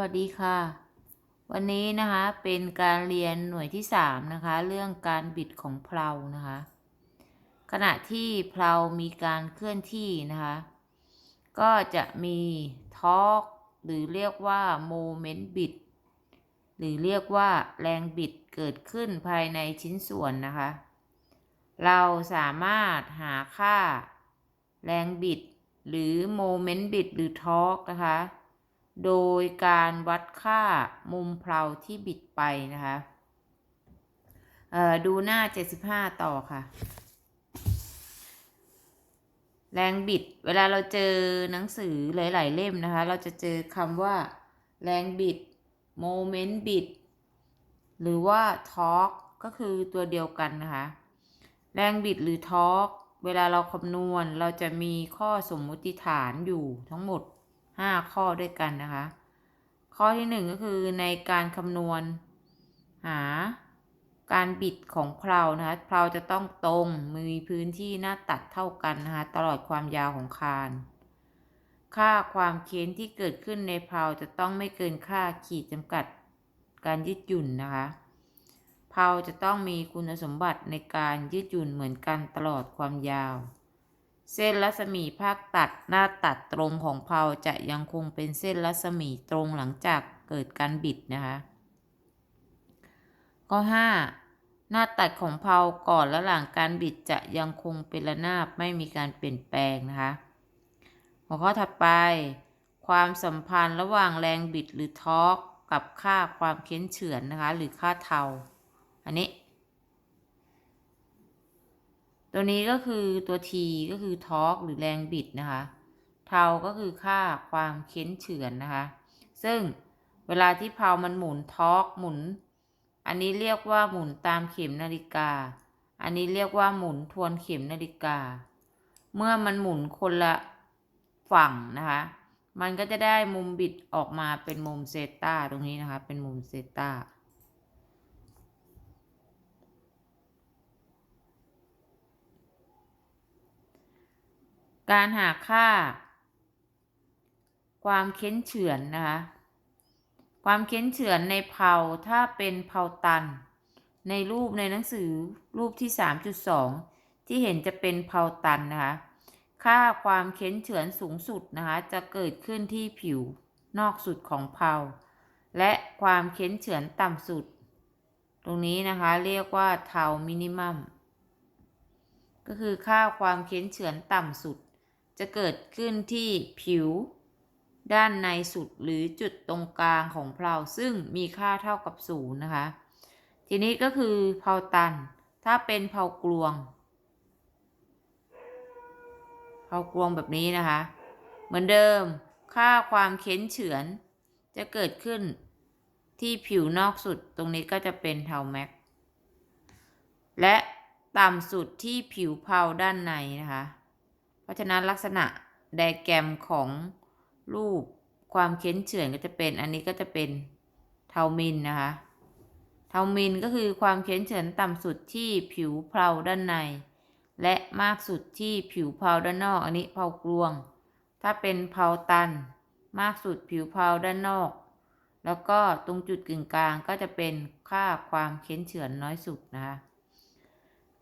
วัสดีค่ะ วันนี้นะคะเป็นการเรียนหน่วยที่สามนะคะ เรื่องการบิดของเพลานะคะ ขณะที่เพลามีการเคลื่อนที่นะคะ ก็จะมีทอร์กหรือเรียกว่าโมเมนต์บิดหรือเรียกว่าแรงบิดเกิดขึ้นภายในชิ้นส่วนนะคะ เราสามารถหาค่าแรงบิด หรือโมเมนต์บิดหรือทอร์กนะคะ โดยการวัดค่ามุมเพลาที่บิดไปนะคะเอ่อดูหน้า 75 ต่อค่ะ แรงบิด เวลาเราเจอหนังสือหลาย ๆ เล่มนะคะ เราจะเจอคำว่าแรงบิดโมเมนต์บิดหรือว่าทอร์กก็คือตัวเดียวกันนะคะ แรงบิดหรือทอร์กเวลาเราคำนวณเราจะมีข้อสมมุติฐานอยู่ทั้งหมด 5 ข้อด้วยกันนะคะ ข้อที่ 1 ก็คือในการคำนวณหาการบิดของเพลานะคะเพลาจะต้องตรงมีพื้นที่หน้าตัดเท่ากันนะคะตลอดความยาวของคาน ค่าความเค้นที่เกิดขึ้นในเพลาจะต้องไม่เกินค่าขีดจำกัดการยืดหยุ่นนะคะเพลาจะต้องมีคุณสมบัติในการยืดหยุ่นเหมือนกันตลอดความยาว เส้นรัศมีภาคตัดหน้าตัดตรงของเพลาจะยังคงเป็นเส้นรัศมีตรงหลังจากเกิดการบิดนะคะข้อ5หน้าตัดของเพลาก่อนและหลังการบิดจะยังคงเป็นระนาบไม่มีการเปลี่ยนแปลงนะคะหัวข้อถัดไป ความสัมพันธ์ระหว่างแรงบิดหรือทอร์กกับค่าความเค้นเฉือนนะคะหรือค่าเทาอันนี้ ตัวนี้ก็คือตัว T ก็คือทอร์กหรือแรงบิดนะคะ เทาก็คือค่าความเค้นเฉือนนะคะ ซึ่งเวลาที่เพลามันหมุนทอร์กหมุน อันนี้เรียกว่าหมุนตามเข็มนาฬิกา อันนี้เรียกว่าหมุนทวนเข็มนาฬิกา เมื่อมันหมุนคนละฝั่งนะคะ มันก็จะได้มุมบิดออกมาเป็นมุมเซตาตรงนี้นะคะ เป็นมุมเซตา การหาค่า ความเค้นเฉือนนะคะ ความเค้นเฉือนในเพลาถ้าเป็นเพลาตัน ในรูปในหนังสือรูปที่ 3.2 ที่เห็นจะเป็นเพลาตันนะคะ ค่าความเค้นเฉือนสูงสุดนะคะ จะเกิดขึ้นที่ผิวนอกสุดของเพลาและความเค้นเฉือนต่ำสุด ตรงนี้นะคะเรียกว่าเทามินิมัมก็คือค่าความเค้นเฉือนต่ำสุด จะเกิดขึ้นที่ผิว ด้านในสุดหรือจุดตรงกลางของเพลาซึ่งมีค่าเท่ากับศูนย์นะคะ ทีนี้ก็คือเพลาตัน ถ้าเป็นเพลากลวง เพลากลวงแบบนี้นะคะ เหมือนเดิมค่าความเค้นเฉือน จะเกิดขึ้นที่ผิวนอกสุดตรงนี้ก็จะเป็นเทาแม็ก และต่ำสุดที่ผิวเพลาด้านในนะคะ เพราะฉะนั้นลักษณะไดแกรมของรูปความเค้นเฉือนก็จะเป็น อันนี้ก็จะเป็นเทามินนะคะ เทามินก็คือความเค้นเฉือนต่ำสุดที่ผิวเพลาด้านใน และมากสุดที่ผิวเพลาด้านนอก อันนี้เพลากลวง ถ้าเป็นเพลาตัน มากสุดผิวเพลาด้านนอก แล้วก็ตรงจุดกึ่งกลางก็จะเป็นค่าความเค้นเฉือนน้อยสุดนะคะ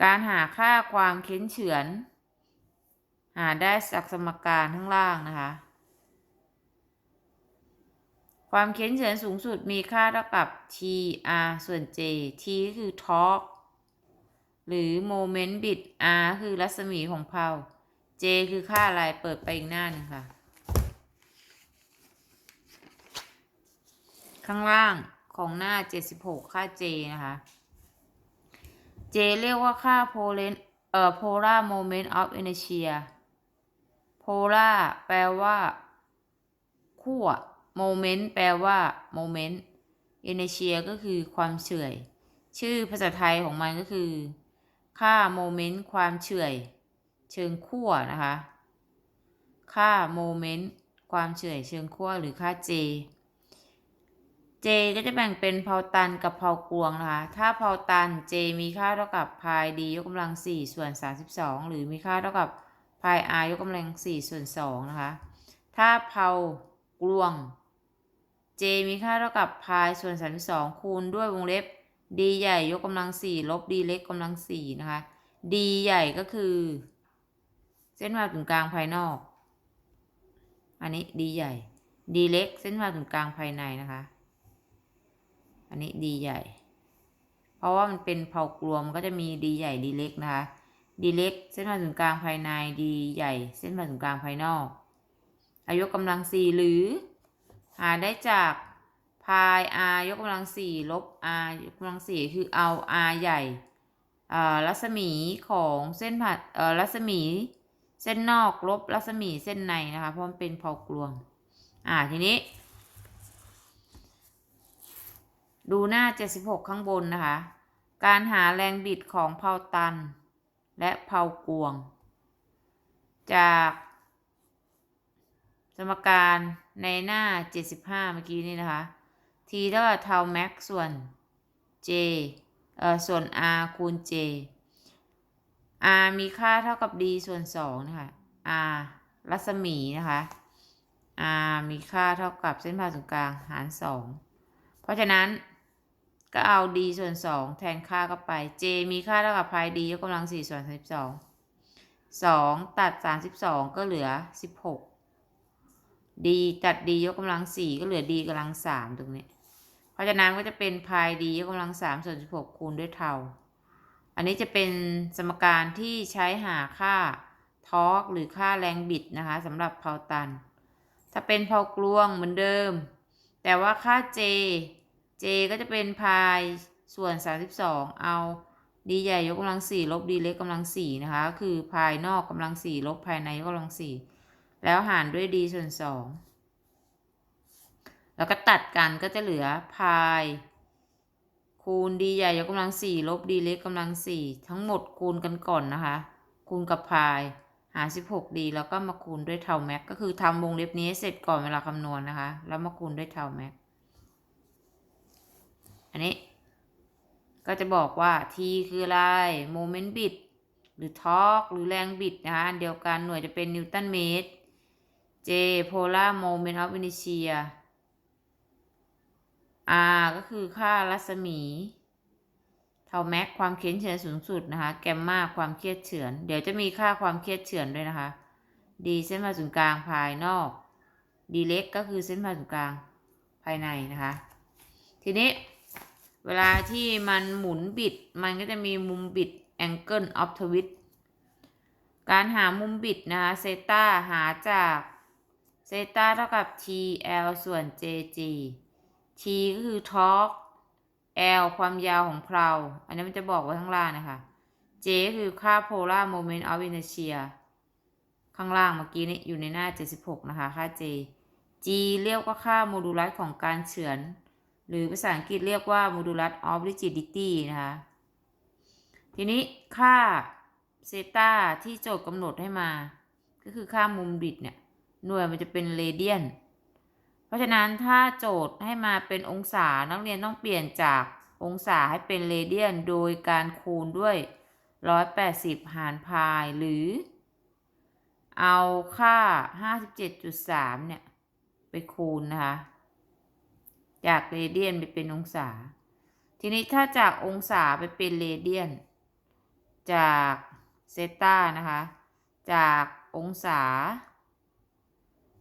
การหาค่าความเค้นเฉือน หาได้จากสมการข้างล่างนะคะ ความเค้นเฉือนสูงสุดมีค่าเท่ากับ t r ส่วน j t ก็คือทอร์กหรือโมเมนต์บิด r คือรัศมีของเพลา j คือค่าอะไร เปิดไปอีกหน้าหนึ่งค่ะ ข้างล่างของหน้า 76 ค่า j นะคะ j เรียกว่าค่า polar เอ่อ polar moment of inertia polar แปลว่าขั้ว moment แปลว่า moment inertia ก็คือความเฉื่อย ชื่อภาษาไทยของมันก็คือ ค่า moment ความเฉื่อย เชิงขั้วนะคะ ค่า moment ความเฉื่อยเชิงขั้วหรือค่า j j ก็จะแบ่งเป็นเพาตันกับเพากวงนะคะ ถ้าเพาตัน j มีค่าเท่ากับ pi d ยกกำลัง 4 ส่วน 32 หรือมีค่าเท่ากับ pi r ยกกำลัง4ส่วน2นะคะ ถ้าเพากลวง j มีค่าเท่ากับพายส่วน32คูณด้วยวงเล็บ D ใหญ่ยกกำลัง4ลบ D เล็กกำลัง4นะคะ D ใหญ่ก็คือ เส้นผ่าศูนย์กลางภายนอก อันนี้ D ใหญ่ D เล็กเส้นผ่าศูนย์กลางภายในนะคะ อันนี้ D ใหญ่ เพราะว่ามันเป็นเผากลวมมันก็จะมี D ใหญ่ D เล็กนะคะ D เล็ก เส้นผ่าศูนย์กลางภายใน D ใหญ่ เส้นผ่าศูนย์กลางภายนอก อายกกำลัง 4 หรือ หาได้จากพาย r ยกกำลัง 4 ลบ r ยกกำลัง 4 คือเอา r ใหญ่รัศมีของเส้นผ่ารัศมีเส้นนอกลบรัศมีเส้นในนะคะเพราะมันเป็นเผากลวง อ่าทีนี้ ดูหน้า 76 ข้างบนนะคะ การหาแรงบิดของเผาตัน และเผากวง จากสมการในหน้า 75 เมื่อกี้นี่นะคะ t เท่ากับเท่าแม็กส่วน j เอ่อส่วน r คูณ j r มีค่าเท่ากับ d ส่วน 2 นะคะ r รัศมีนะคะ r มีค่าเท่ากับเส้นผ่าศูนย์กลางหาร 2 เพราะฉะนั้น ก็เอา d ส่วน 2 แทนค่าเข้าไป j มีค่าเท่ากับพาย d ยกกำลัง 4 ส่วน 32 2 ตัด 32 ก็เหลือ 16 d ตัด d ยกกำลัง 4 ก็เหลือ d กำลัง 3 ตรงนี้ เพราะฉะนั้นก็จะเป็นพาย d ยกกำลัง 3 ส่วน 16 คูณด้วยเท่า อันนี้จะเป็นสมการที่ใช้หาค่าทอร์กหรือค่าแรงบิดนะคะสำหรับเพาตัน ถ้าเป็นเพากลวงเหมือนเดิม แต่ว่าค่า j j ก็จะเป็นพายส่วน 32 เอา d ใหญ่ยกกำลัง4ลบ d เล็กกำลัง4นะคะก็คือภายนอกกำลัง4ลบภายในยกกำลัง4แล้วหารด้วย d ส่วน2แล้วก็ตัดกันก็จะเหลือพายคูณ d ใหญ่ยกกำลัง4ลบ d เล็กกำลัง4ทั้งหมดคูณกันก่อนนะคะ คูณกับพายหาร 16d แล้วก็มาคูณด้วยเท่าแม็กก็คือทำวงเล็บนี้เสร็จก่อนเวลาคำนวณนะคะ แล้วมาคูณด้วยเท่าแม็ก อันนี้ ก็จะบอกว่า t คืออะไรโมเมนต์บิดหรือทอร์กหรือแรงบิดนะคะอันเดียวกันหน่วยจะเป็นนิวตันเมตร j polar moment of inertia r ก็คือค่ารัศมีเท่าแม็กความเคียดเฉือนสูงสุดนะคะ แกมมาความเครียดเฉือน เดี๋ยวจะมีค่าความเครียดเฉือนด้วยนะคะ d เส้นผ่าศูนย์กลางภายนอก d เล็กก็คือเส้นผ่าศูนย์กลางภายในนะคะ ทีนี้ เวลาที่มันหมุนบิด มันก็จะมีมุมบิด angle of twist การหามุมบิดนะคะเซตาหาจากเซตาเท่ากับ TL ส่วน JG T ก็คือ torque L ความยาวของเพลา อันนี้มันจะบอกไว้ข้างล่างนะคะ J ก็คือค่า polar moment of inertia ข้างล่างเมื่อกี้นี้อยู่ในหน้า 76 นะคะ ค่า J G เรียกว่าค่าโมดูลัสของการเฉือน หรือภาษาอังกฤษเรียกว่า modulus of rigidity นะคะ ทีนี้ค่าเซตาที่โจทย์กำหนดให้มา ก็คือค่ามุมบิดเนี่ย หน่วยมันจะเป็นเรเดียน เพราะฉะนั้นถ้าโจทย์ให้มาเป็นองศา นักเรียนต้องเปลี่ยนจากองศาให้เป็นเรเดียน โดยการคูณด้วย 180 หารพายหรือ เอาค่า 57.3 เนี่ย ไปคูณนะคะ จากเรเดียนไปเป็นองศา ทีนี้ถ้าจากองศาไปเป็นเรเดียน จากเซตานะคะ จากองศา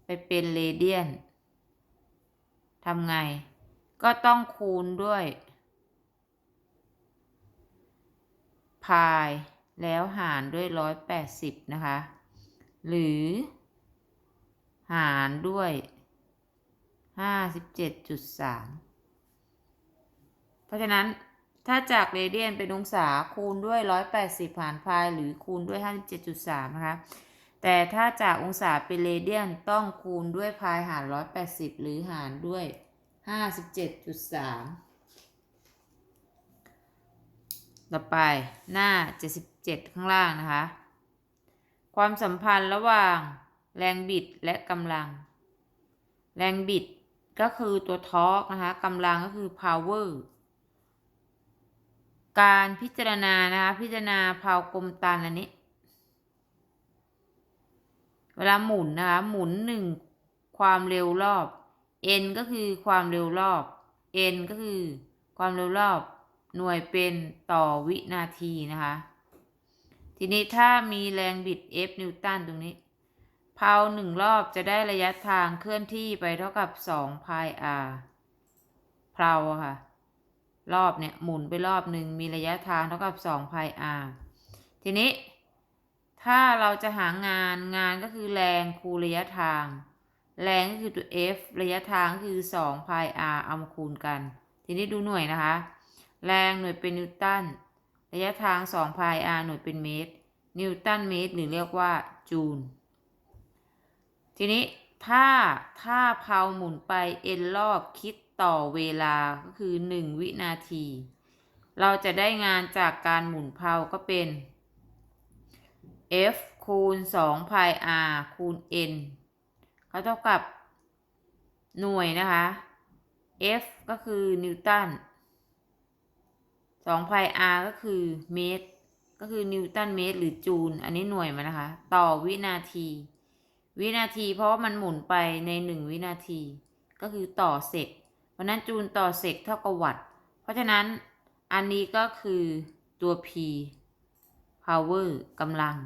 ไปเป็นเรเดียนทำไง ก็ต้องคูณด้วยพายแล้วหารด้วย180นะคะ หรือ หารด้วย 57.3เพราะฉะนั้นถ้าจากเรเดียนเป็นองศาคูณด้วย180หารพายหรือคูณด้วย57.3นะคะแต่ถ้าจากองศาเป็นเรเดียนต้องคูณด้วยพายหาร180หรือหารด้วย57.3ต่อไปหน้า 77 ข้างล่างนะคะ ความสัมพันธ์ระหว่างแรงบิดและกำลัง แรงบิด ก็คือตัวทอร์กนะคะกำลังก็คือ power การพิจารณานะคะพิจารณาเพากลมตันอันนี้ เวลาหมุนนะคะหมุนหนึ่งความเร็วรอบ n ก็คือความเร็วรอบ n ก็คือความเร็วรอบหน่วยเป็นต่อวินาทีนะคะ ทีนี้ถ้ามีแรงบิด F นิวตันตรงนี้ เพาหนึ่งรอบจะได้ระยะทางเคลื่อนที่ไปเท่ากับ2 pi r เพลาอะค่ะ รอบเนี่ยหมุนไปรอบหนึ่งมีระยะทางเท่ากับ2 pi r ทีนี้ ถ้าเราจะหางานงานก็คือแรงคูณระยะทาง แรงก็คือตัว F ระยะทางคือ2 pi r เอามาคูณกัน ทีนี้ดูหน่วยนะคะ แรงหน่วยเป็นนิวตันระยะทาง2 pi r หน่วยเป็นเมตร นิวตันเมตรหรือเรียกว่าจูล ทีนี้ถ้าถ้าเพาหมุนไป n รอบคิดต่อเวลาก็คือ 1 วินาที เราจะได้งานจากการหมุนเพาก็เป็น F คูณ2 pi r คูณ n ก็เท่ากับหน่วยนะคะ F ก็คือนิวตัน2 pi r ก็คือเมตร ก็คือนิวตันเมตรหรือจูล อันนี้หน่วยมันนะคะ ต่อวินาที วินาที เพราะว่ามันหมุนไปใน1วินาที ก็คือต่อเซกเพราะนั้นจูลต่อเซกเท่ากับวัตต์เพราะฉะนั้นอันนี้ก็คือตัว P power กำลัง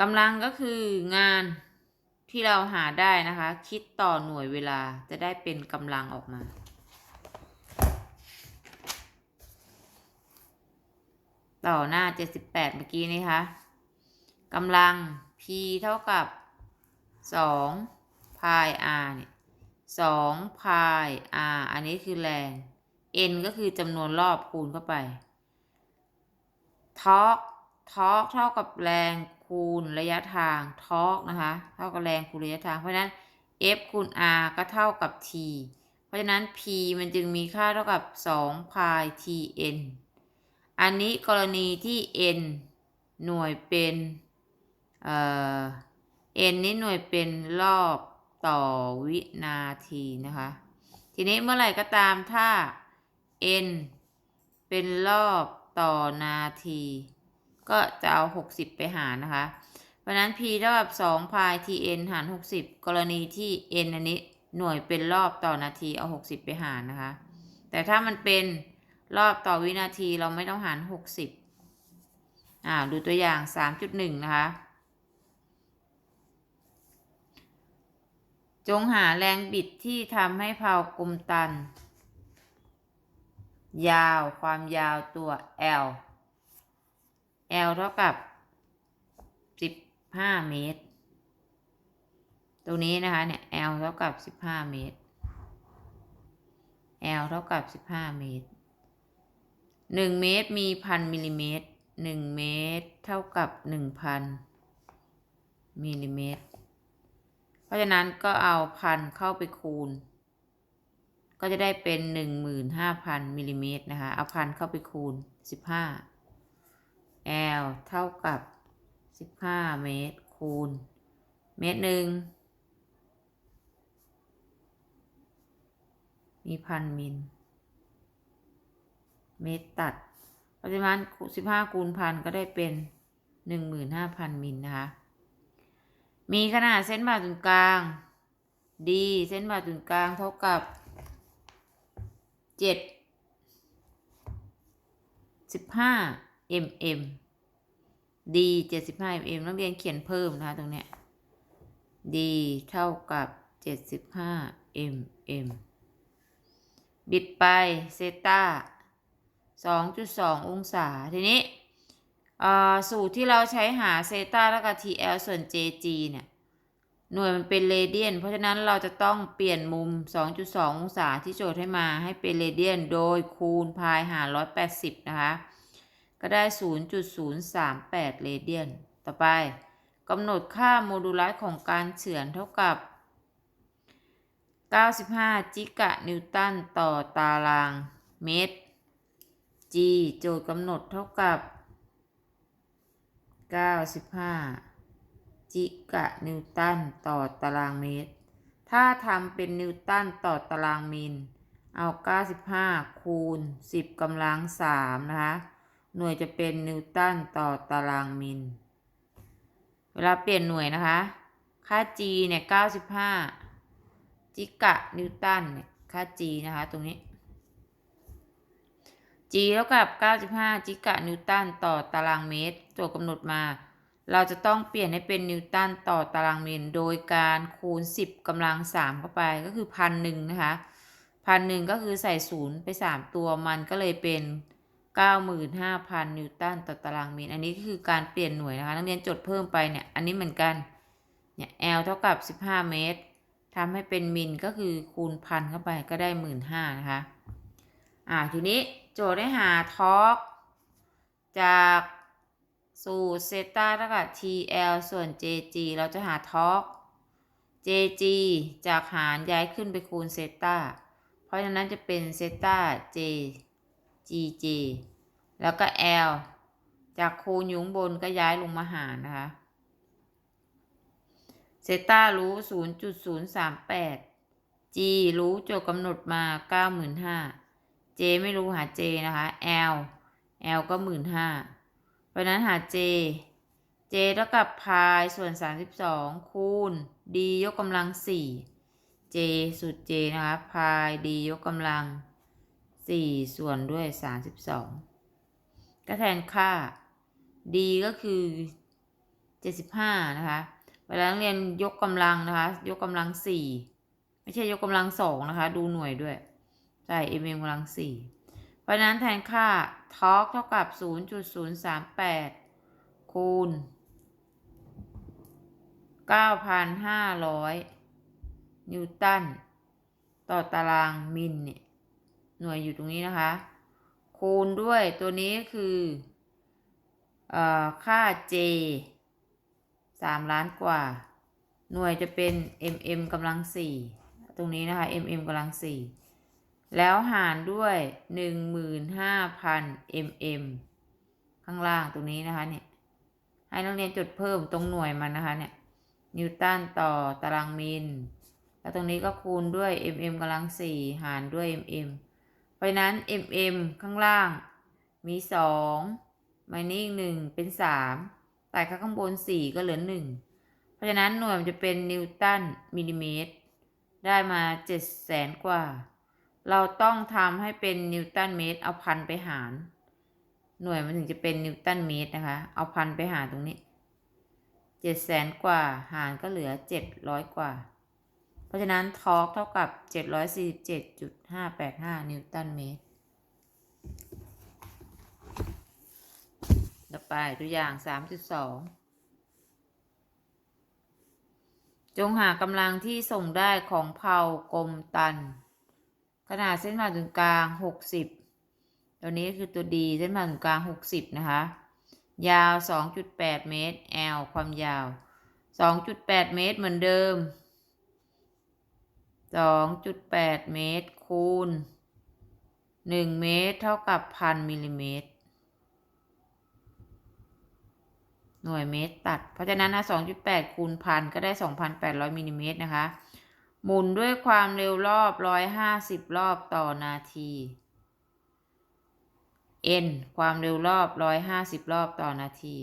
กำลังก็คืองานที่เราหาได้นะคะ คิดต่อหน่วยเวลาจะได้เป็นกำลังออกมา ต่อหน้า 78 เมื่อกี้นี้คะ กำลัง P เท่ากับ2 pi r เนี่ย2 pi r อันนี้คือแรง n ก็คือจำนวนรอบคูณเข้าไปทอร์กทอร์กเท่ากับแรงคูณระยะทางทอร์กนะคะ เท่ากับแรงคูณระยะทาง เพราะฉะนั้น F คูณ R ก็เท่ากับ T เพราะฉะนั้น P มันจึงมีค่าเท่ากับ2 pi Tn อันนี้กรณีที่ n หน่วยเป็น เอ่อ n นี้หน่วยเป็นรอบต่อวินาทีนะคะ ทีนี้เมื่อไหร่ก็ตามถ้า n เป็นรอบต่อนาที ก็จะเอา 60 ไปหารนะคะ เพราะนั้น p เท่ากับ2 pi tn หาร 60 กรณีที่ n อันนี้หน่วยเป็นรอบต่อนาทีเอา 60 ไปหารนะคะ แต่ถ้ามันเป็นรอบต่อวินาทีเราไม่ต้องหาร 60อ่าดูตัวอย่าง 3.1 นะคะ จงหาแรงบิดที่ทำให้เพากลมตัน ยาวความยาวตัว L L เท่ากับ 15 เมตร ตรงนี้นะคะเนี่ย L เท่ากับ 15 เมตร L เท่ากับ 15 เมตร 1 เมตรมีพันมิลลิเมตร 1 เมตรเท่ากับ 1,000มิลลิเมตร เพราะฉะนั้นก็เอาพันเข้าไปคูณ ก็จะได้เป็น15,000มิลลิเมตรนะคะ เอาพันเข้าไปคูณ15 L เท่ากับ15เมตรคูณ เมตรหนึ่งมีพันมิล เมตรตัดเพราะฉะนั้น15คูณพันก็ได้เป็น15,000มิลนะคะ มีขนาดเส้นผ่าศูนย์กลาง D เส้นผ่าศูนย์กลางเท่ากับ7 15 mm D 75 mm นักเรียนเขียนเพิ่มนะคะตรงเนี้ย D เท่ากับ75 mm บิดไปเซต้า2.2องศาทีนี้ สูตรที่เราใช้หาเซต้าแล้วก็ TL ส่วน JG เนี่ย หน่วยมันเป็นเรเดียน เพราะฉะนั้นเราจะต้องเปลี่ยนมุม 2.2 องศาที่โจทย์ให้มาให้เป็นเรเดียน โดยคูณพายหาร 180 นะคะ ก็ได้ 0.038 เรเดียน ต่อไปกำหนดค่าโมดูลัสของการเฉือนเท่ากับ 95 จิกะนิวตันต่อตารางเมตร G โจทย์กำหนดเท่ากับ 95 จิกะนิวตันต่อตารางเมตร ถ้าทำเป็นนิวตันต่อตารางมิล เอา 95 คูณ 10กำลัง 3 นะคะ หน่วยจะเป็นนิวตันต่อตารางมิล เวลาเปลี่ยนหน่วยนะคะ ค่า g เนี่ย 95 จิกะนิวตันเนี่ย ค่า g นะคะ ตรงนี้ g เท่ากับ 95 จิกะนิวตันต่อตารางเมตรโจทย์กำหนดมา เราจะต้องเปลี่ยนให้เป็นนิวตันต่อตารางเมตร โดยการคูณ 10กำลัง 3 เข้าไปก็คือพันหนึ่งนะคะพันหนึ่งก็คือใส่ศูนย์ไป 3 ตัวมันก็เลยเป็น 95,000 นิวตันต่อตารางเมตร อันนี้ก็คือการเปลี่ยนหน่วยนะคะ นักเรียนจดเพิ่มไปเนี่ย อันนี้เหมือนกัน เนี่ย L เท่ากับ 15 เมตรทำให้เป็นมิลก็คือคูณพันเข้าไปก็ได้ 15,000นะคะ อ่า ทีนี้ โจทย์ได้หาทอร์กจากสูตรเซต้าเท่ากับ TL ส่วน JG เราจะหาทอร์ก JG จากหารย้ายขึ้นไปคูณเซต้า เพราะฉะนั้นจะเป็นเซต้า J GJ แล้วก็ L จากคูณยู่ข้งบนก็ย้ายลงมาหารนะคะ เซต้ารู้ 0.038 G รู้โจทย์กำหนดมา 95,000 J ไม่รู้หา J นะคะ L L ก็15,000เพราะนั้นหา J J เท่ากับพายส่วน 32 คูณ D ยกกำลัง 4 J สุด J นะคะพาย D ยกกำลัง 4 ส่วนด้วย 32 ก็แทนค่า D ก็คือ 75 นะคะ เวลาเรียนยกกำลังนะคะ ยกกำลัง 4 ไม่ใช่ยกกำลัง 2 นะคะ ดูหน่วยด้วย ใส่ mm กำลัง4เพราะนั้นแทนค่าทอร์กเท่ากับ 0.038 คูณ 9,500 นิวตัน ต่อตารางมิลเนี่ย หน่วยอยู่ตรงนี้นะคะ คูณด้วยตัวนี้คืออค่า J 3 ล้านกว่า หน่วยจะเป็น mm กำลัง4ตรงนี้นะคะ mm กำลัง4 แล้วหารด้วย 15,000 mm ข้างล่างตรงนี้นะคะเนี่ย ให้นักเรียนจดเพิ่มตรงหน่วยมันนะคะเนี่ย นิวตันต่อตารางมิล แล้วตรงนี้ก็คูณด้วย mm กำลัง4หารด้วย mm เพราะนั้น mm ข้างล่างมี2มานี่อีกหนึ่งเป็น3แต่ข้างบน4ก็เหลือ1เพราะฉะนั้นหน่วยมันจะเป็นนิวตันมิลลิเมตร ได้มา7แสนกว่า เราต้องทำให้เป็นนิวตันเมตร เอาพันไปหาร หน่วยมันถึงจะเป็นนิวตันเมตรนะคะ เอาพันไปหารตรงนี้7แสนกว่าหารก็เหลือ700กว่า เพราะฉะนั้นทอร์กเท่ากับ747.585นิวตันเมตร ต่อไปตัวอย่าง3.2จงหากำลังที่ส่งได้ของเผากลมตัน ขนาดเส้นผ่านศูนย์กลาง60ตัวนี้คือตัวดีเส้นผ่านศูนย์กลาง60นะคะ ยาว2.8เมตร L ความยาว2.8เมตรเหมือนเดิม2.8เมตรคูณ1เมตรเท่ากับพันมิลลิเมตร หน่วยเมตรตัด เพราะฉะนั้นนะ2.8คูณพันก็ได้2,800มิลลิเมตรนะคะ หมุนด้วยความเร็วรอบ 150 รอบต่อนาที n ความเร็วรอบ 150 รอบต่อนาที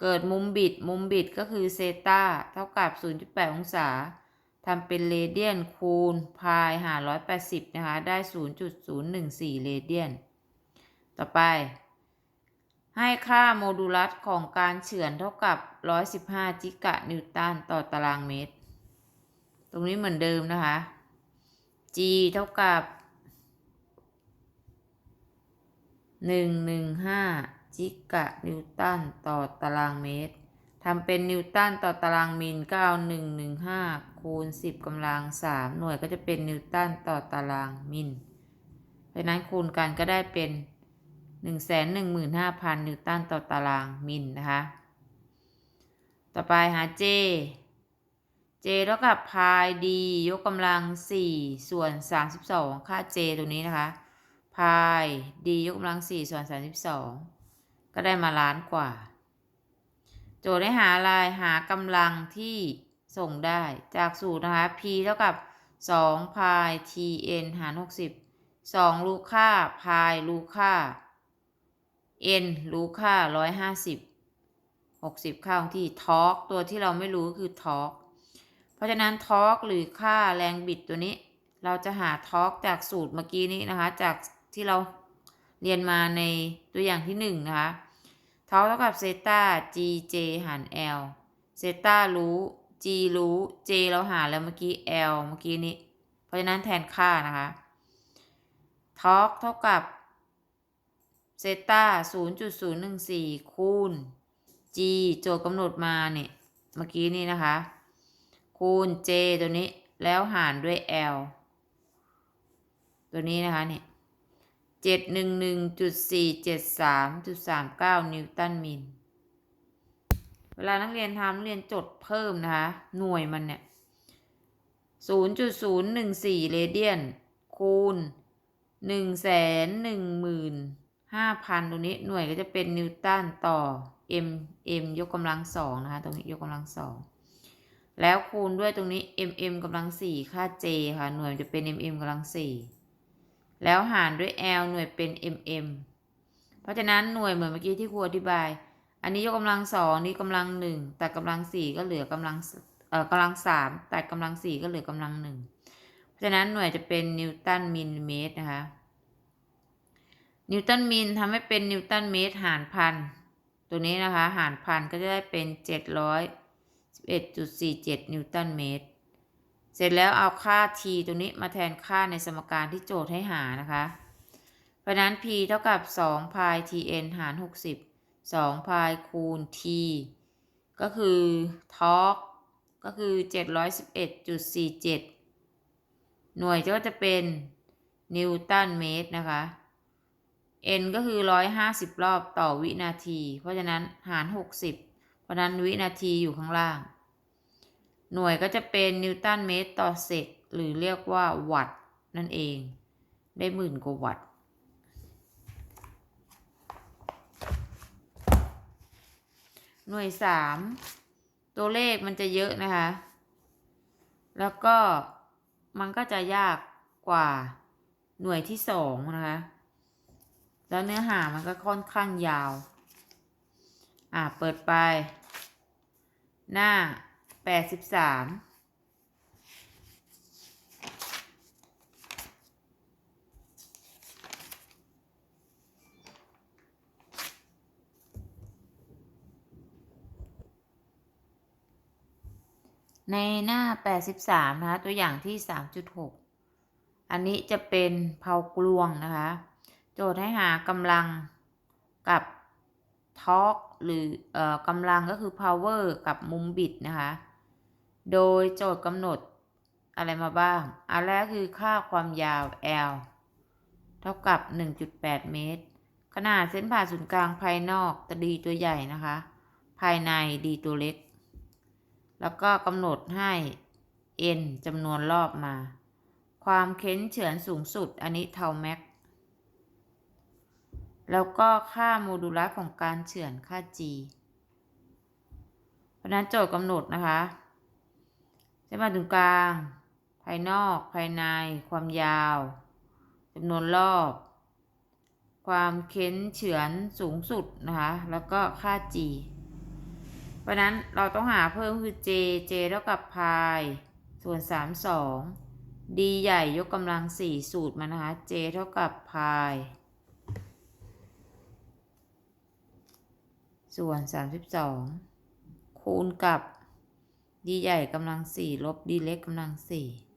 เกิดมุมบิด มุมบิดก็คือเซตาเท่ากับ 0.8 องศาทำเป็นเรเดียนคูณพายหาร180 นะคะ ได้ 0.014 เรเดียน ต่อไป ให้ค่าโมดูลัสของการเฉือนเท่ากับ 115 จิกะนิวตันต่อตารางเมตร รงนี้เหมือนเดิมนะคะ g เท่ากับ115จิกะนิวตันต่อตารางเมตรทำเป็นนิวตันต่อตารางมิลก็เอา115คูณ10กำลัง3หน่วยก็จะเป็นนิวตันต่อตารางมิลเพราะนั้นคูณกันก็ได้เป็น115,000นิวตันต่อตารางมิลนะคะ ต่อไปหา J J เท่ากับพาย D ยกกำลัง 4 ส่วน 32 ค่า J ตัวนี้นะคะ พาย D ยกกำลัง 4 ส่วน 32 ก็ได้มาล้านกว่า โจทย์ได้หาอะไรหากำลังที่ส่งได้จากสูตรนะคะ P เท่ากับ 2 พาย TN หาร 60 2รูค่า พายรู้ค่า N รูค่า 150 60 ค่าของที่ทอร์กตัวที่เราไม่รู้คือทอร์ก เพราะฉะนั้นทอร์กหรือค่าแรงบิดตัวนี้ เราจะหาทอร์กจากสูตรเมื่อกี้นี้นะคะ จากที่เราเรียนมาในตัวอย่างที่หนึ่งนะคะทอร์กเท่ากับเซต้า gj หาร l เซต้ารู้ g รู้ j เราหาแล้วเมื่อกี้ l เมื่อกี้นี้ เพราะฉะนั้นแทนค่านะคะทอร์กเท่ากับเซต้า0.014 คูณ g โจทย์กำหนดมาเนี่ย เมื่อกี้นี่นะคะ คูณ j ตัวนี้แล้วหารด้วย l ตัวนี้นะคะเนี่ยเจ็ดหนึ่งหนึ่งจุดสี่เจ็ดสามจุดสามเก้านิวตันมิลเวลานักเรียนทำนักเรียนจดเพิ่มนะคะ หน่วยมันเนี่ยศูนย์จุดศูนย์หนึ่งสี่เรเดียน คูณหนึ่งแสนหนึ่งหมื่นห้าพันตรงนี้หน่วยก็จะเป็นนิวตันต่อ m m ยกกำลังสองนะคะ ตรงนี้ยกกำลังสอง แล้วคูณด้วยตรงนี้ m m กำลังสี่ค่า j ค่ะ หน่วยจะเป็น m m กำลังสี่แล้วหารด้วย l หน่วยเป็น m m เพราะฉะนั้นหน่วยเหมือนเมื่อกี้ที่ครูอธิบาย อันนี้ยกกำลังสองนี่กำลังหนึ่งตัดกำลังสี่ก็เหลือกำลังเอ่อกำลังสามตัดกำลังสี่ก็เหลือกำลังหนึ่งเพราะฉะนั้นหน่วยจะเป็นนิวตันมิลลิเมตรนะคะนิวตันมิลทำให้เป็นนิวตันเมตรหารพันตัวนี้นะคะ หารพันก็จะได้เป็นเจ็ดร้อย สิบเอ็ดจุดสี่เจ็ดนิวตันเมตร เสร็จแล้วเอาค่า t ตัวนี้มาแทนค่าในสมการที่โจทย์ให้หานะคะ เพราะนั้น p เท่ากับ2 pi tn หาร 60 2 pi คูณ t ก็คือทอร์กก็คือ 711.47 หน่วยก็จะเป็นนิวตันเมตรนะคะ n ก็คือ 150 รอบต่อวินาที เพราะฉะนั้นหาร 60 เพราะนั้นวินาทีอยู่ข้างล่าง หน่วยก็จะเป็นนิวตันเมตรต่อเซกหรือเรียกว่าวัตต์นั่นเอง ได้หมื่นกว่าวัตต์หน่วยสามตัวเลขมันจะเยอะนะคะ แล้วก็มันก็จะยากกว่าหน่วยที่สองนะคะ แล้วเนื้อหามันก็ค่อนข้างยาว อ่าเปิดไป หน้า แปดสิบสามในหน้า 83 นะคะ ตัวอย่างที่ 3.6 อันนี้จะเป็นเผากลวงนะคะ โจทย์ให้หากำลังกับทอร์กหรือเอ่อกำลังก็คือ power กับมุมบิดนะคะ โดยโจทย์กำหนดอะไรมาบ้าง อันแรกคือค่าความยาว L เท่ากับ 1.8 เมตร ขนาดเส้นผ่าศูนย์กลางภายนอกตดีตัวใหญ่นะคะ ภายในดีตัวเล็ก แล้วก็กำหนดให้ n จำนวนรอบมา ความเค้นเฉือนสูงสุด อันนี้เทาแม็ก แล้วก็ค่าโมดูลัสของการเฉือนค่า g เพราะนั้นโจทย์กำหนดนะคะ เส้นผ่าศูนย์กลาง ภายนอก ภายใน ความยาวจำนวนรอบ ความเค้นเฉือนสูงสุดนะคะ แล้วก็ค่า g เพราะนั้นเราต้องหาเพิ่มคือ j j เท่ากับ pi ส่วน 32 d ใหญ่ยกกำลัง 4 สูตรมานะคะ j เท่ากับ pi ส่วน 32 คูณกับ d ใหญ่กำลัง4ลบ d เล็กกำลัง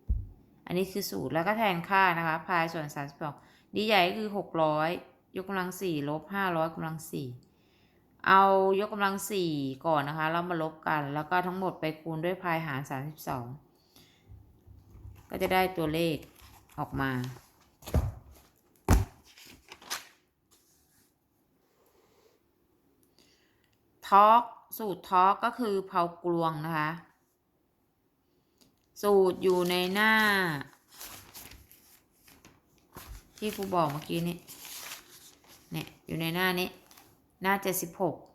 4อันนี้คือสูตรแล้วก็แทนค่านะคะ pi ส่วน32 d ใหญ่คือ600ยกกำลัง4ลบ500กำลัง4เอายกกำลัง4ก่อนนะคะ แล้วมาลบกัน แล้วก็ทั้งหมดไปคูณด้วย pi หาร32ก็จะได้ตัวเลขออกมาทอกสูตรทอกก็คือเผากลวงนะคะ สูตรอยู่ในหน้า ที่ครูบอกเมื่อกี้นี้เนี่ยอยู่ในหน้านี้ หน้า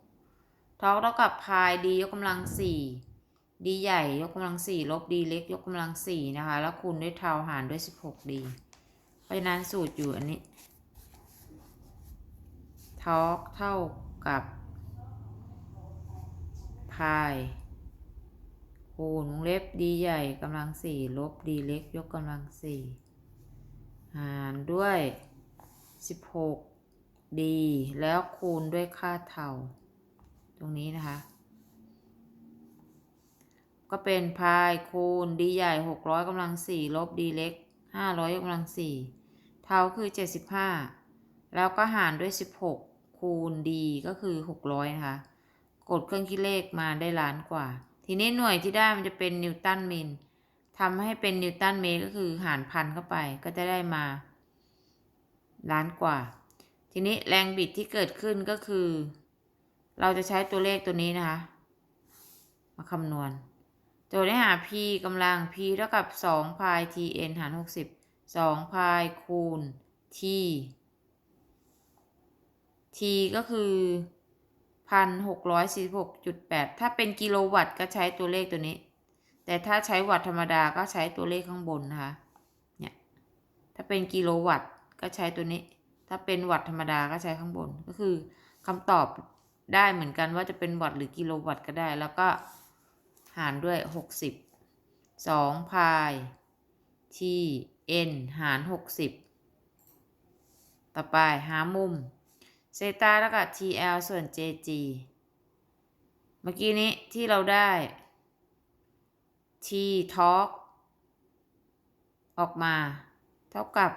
76ทอร์กเท่ากับพายดียกกำลัง4ดีใหญ่ยกกำลัง4ลบดีเล็กยกกำลัง4นะคะ แล้วคูณด้วยเทาหารด้วย16ดีเพราะฉะนั้นสูตรอยู่อันนี้ทอกเท่ากับพาย คูณวงเล็บดีใหญ่กำลังสี่ลบดีเล็กยกกำลังสี่หารด้วยสิบหกดีแล้วคูณด้วยค่าเท่า ตรงนี้นะคะ ก็เป็นพายคูณดีใหญ่หกร้อยกำลังสี่ลบดีเล็กห้าร้อยกกำลังสี่เท่าคือเจ็ดสิบห้าแล้วก็หารด้วยสิบหกคูณดีก็คือหกร้อยนะคะ กดเครื่องคิดเลขมาได้ล้านกว่า ทีนี้หน่วยที่ได้มันจะเป็นนิวตันเมิลทำให้เป็นนิวตันเมตรก็คือหารพันเข้าไปก็จะได้มา ล้านกว่า ทีนี้แรงบิดที่เกิดขึ้นก็คือ เราจะใช้ตัวเลขตัวนี้นะคะ มาคำนวณ โจทย์ให้หา p กำลัง p เท่ากับ2พาย tn หาร 60 2พายคูณ t t ก็คือ พันหกร้อยสี่หกจุดแปดถ้าเป็นกิโลวัตต์ก็ใช้ตัวเลขตัวนี้ แต่ถ้าใช้วัตต์ธรรมดาก็ใช้ตัวเลขข้างบนนะคะ เนี่ย ถ้าเป็นกิโลวัตต์ก็ใช้ตัวนี้ ถ้าเป็นวัตต์ธรรมดาก็ใช้ข้างบน ก็คือคำตอบได้เหมือนกันว่าจะเป็นวัตต์หรือกิโลวัตต์ก็ได้ แล้วก็หารด้วยหกสิบสองพายที่ n หารหกสิบต่อไปหามุม เซตาแล้วก็ TL ส่วน JG เมื่อกี้นี้ที่เราได้ T torque ออกมา เท่ากับ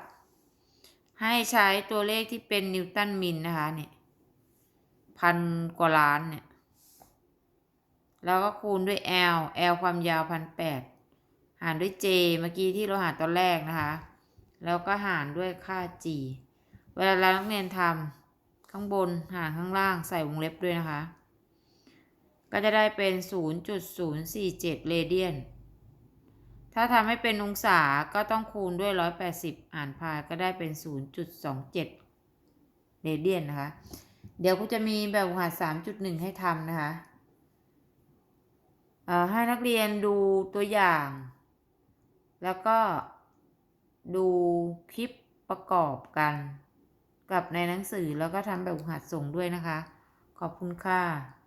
ให้ใช้ตัวเลขที่เป็นนิวตันมิลนะคะเนี่ยพันกว่าล้านเนี่ย แล้วก็คูณด้วย L L ความยาวพันแปดหารด้วย J เมื่อกี้ที่เราหารตอนแรกนะคะ แล้วก็หารด้วยค่า G เวลาเรานักเรียนทำ ข้างบนหารข้างล่างใส่วงเล็บด้วยนะคะ ก็จะได้เป็น 0.047 เรเดียน ถ้าทำให้เป็นองศาก็ต้องคูณด้วย 180 อ่านพายก็ได้เป็น 0.27 เรเดียนนะคะ เดี๋ยวกูจะมีแบบหัด 3.1 ให้ทำนะคะให้นักเรียนดูตัวอย่าง แล้วก็ดูคลิปประกอบกัน กับในหนังสือแล้วก็ทำแบบหัดส่งด้วยนะคะ ขอบคุณค่ะ